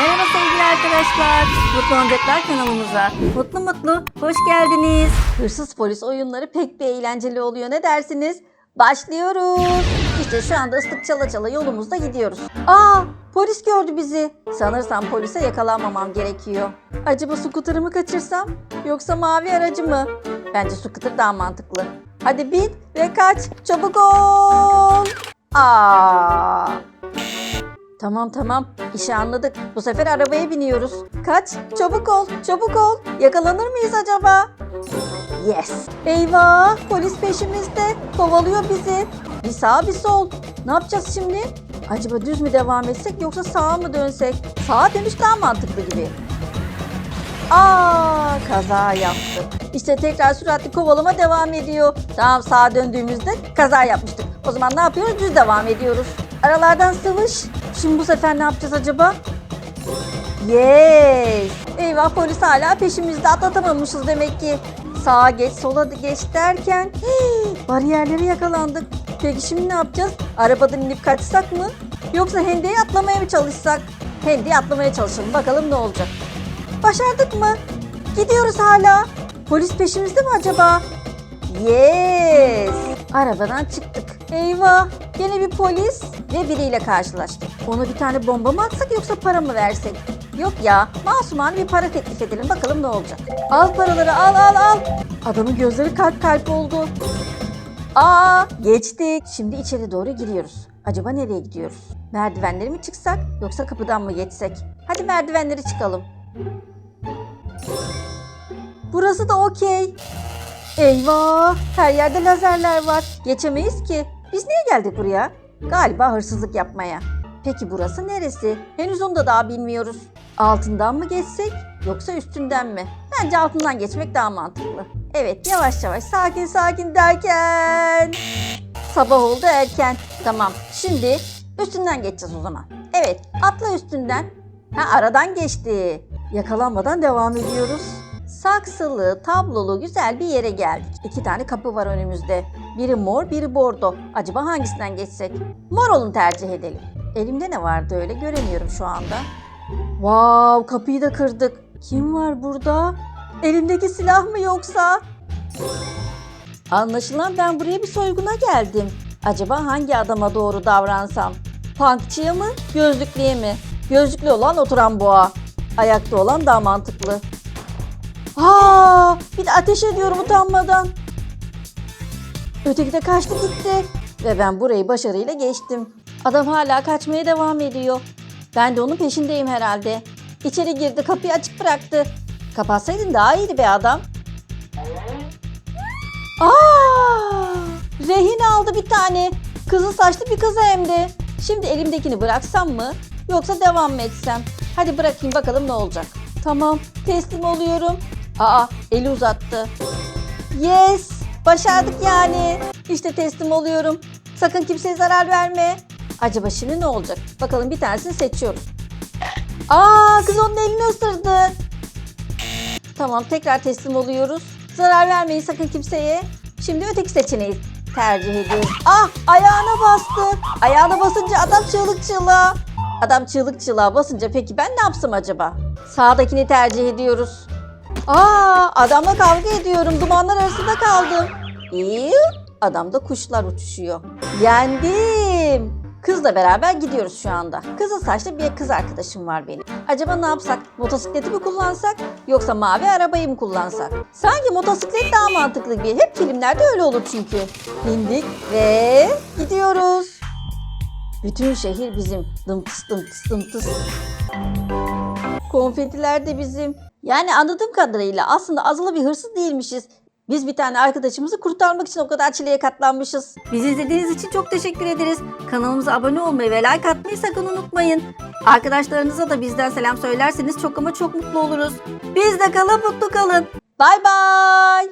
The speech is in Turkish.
Merhaba sevgili arkadaşlar. Mutlu Oyuncaklar kanalımıza. Mutlu mutlu hoş geldiniz. Hırsız polis oyunları pek bir eğlenceli oluyor ne dersiniz? Başlıyoruz. İşte şu anda ıslık çala çala yolumuzda gidiyoruz. Aa polis gördü bizi. Sanırsam polise yakalanmamam gerekiyor. Acaba scooter'ımı kaçırsam? Yoksa mavi aracı mı? Bence scooter daha mantıklı. Hadi bin ve kaç. Çabuk ol. Aa. Tamam tamam işi anladık. Bu sefer arabaya biniyoruz. Kaç çabuk ol çabuk ol. Yakalanır mıyız acaba? Yes. Eyvah polis peşimizde. Kovalıyor bizi. Bir sağ bir sol. Ne yapacağız şimdi? Acaba düz mü devam etsek yoksa sağa mı dönsek? Sağa dönüş daha mantıklı gibi. Aa kaza yaptık. İşte tekrar süratli kovalama devam ediyor. Tamam sağa döndüğümüzde kaza yapmıştık. O zaman ne yapıyoruz? Düz devam ediyoruz. Aralardan sıvış. Şimdi bu sefer ne yapacağız acaba? Yes. Eyvah polis hala peşimizde atlatamamışız demek ki. Sağa geç sola geç derken hii, bariyerlere yakalandık. Peki şimdi ne yapacağız? Arabadan inip kaçsak mı? Yoksa hendeyi atlamaya mı çalışsak? Hendeyi atlamaya çalışalım bakalım ne olacak. Başardık mı? Gidiyoruz hala. Polis peşimizde mi acaba? Yes. Arabadan çıktık. Eyvah. Gene bir polis ve biriyle karşılaştık. Ona bir tane bomba mı atsak yoksa para mı versek? Yok ya. Masumane bir para teklif edelim. Bakalım ne olacak. Al paraları al al al. Adamın gözleri kalp kalp oldu. Aa geçtik. Şimdi içeri doğru giriyoruz. Acaba nereye gidiyoruz? Merdivenleri mi çıksak yoksa kapıdan mı geçsek? Hadi merdivenleri çıkalım. Burası da okey. Eyvah! Her yerde lazerler var. Geçemeyiz ki. Biz niye geldik buraya? Galiba hırsızlık yapmaya. Peki burası neresi? Henüz onu da daha bilmiyoruz. Altından mı geçsek yoksa üstünden mi? Bence altından geçmek daha mantıklı. Evet yavaş yavaş sakin sakin derken... Sabah oldu erken. Tamam şimdi üstünden geçeceğiz o zaman. Evet atla üstünden. Ha aradan geçti. Yakalanmadan devam ediyoruz. Saksılı, tablolu güzel bir yere geldik. İki tane kapı var önümüzde. Biri mor, biri bordo. Acaba hangisinden geçsek? Mor olun tercih edelim. Elimde ne vardı öyle göremiyorum şu anda. Wow, kapıyı da kırdık. Kim var burada? Elimdeki silah mı yoksa? Anlaşılan ben buraya bir soyguna geldim. Acaba hangi adama doğru davransam? Punkçıya mı, gözlüklüye mi? Gözlüklü olan oturan boğa. Ayakta olan daha mantıklı. Aa, bir de ateş ediyorum utanmadan. Öteki de kaçtı gitti. Ve ben burayı başarıyla geçtim. Adam hala kaçmaya devam ediyor. Ben de onun peşindeyim herhalde. İçeri girdi kapıyı açık bıraktı. Kapatsaydın daha iyiydi be adam. Aa! Rehin aldı bir tane. Kızıl saçlı bir kıza hem de. Şimdi elimdekini bıraksam mı? Yoksa devam mı etsem? Hadi bırakayım bakalım ne olacak. Tamam teslim oluyorum. Aa eli uzattı. Yes başardık yani. İşte teslim oluyorum. Sakın kimseye zarar verme. Acaba şimdi ne olacak? Bakalım bir tanesini seçiyoruz. Aa kız onun elini ısırdı. Tamam tekrar teslim oluyoruz. Zarar vermeyin sakın kimseye. Şimdi öteki seçeneği tercih ediyoruz. Ah ayağına bastı. Ayağına basınca adam çığlık çığlığa. Adam çığlık çığlığa basınca peki ben ne yapsam acaba? Sağdakini tercih ediyoruz. Aa adamla kavga ediyorum. Dumanlar arasında kaldım. İyi. Adamda kuşlar uçuşuyor. Yendim. Kızla beraber gidiyoruz şu anda. Kızıl saçlı bir kız arkadaşım var benim. Acaba ne yapsak? Motosikleti mi kullansak yoksa mavi arabayı mı kullansak? Sanki motosiklet daha mantıklı gibi. Hep filmlerde öyle olur çünkü. Bindik ve gidiyoruz. Bütün şehir bizim. Dımtıs dımtıs dımtıs. Konfetiler de bizim. Yani anladığım kadarıyla aslında azılı bir hırsız değilmişiz. Biz bir tane arkadaşımızı kurtarmak için o kadar çileye katlanmışız. Bizi izlediğiniz için çok teşekkür ederiz. Kanalımıza abone olmayı ve like atmayı sakın unutmayın. Arkadaşlarınıza da bizden selam söylerseniz çok ama çok mutlu oluruz. Biz de kalın mutlu kalın. Bay bay.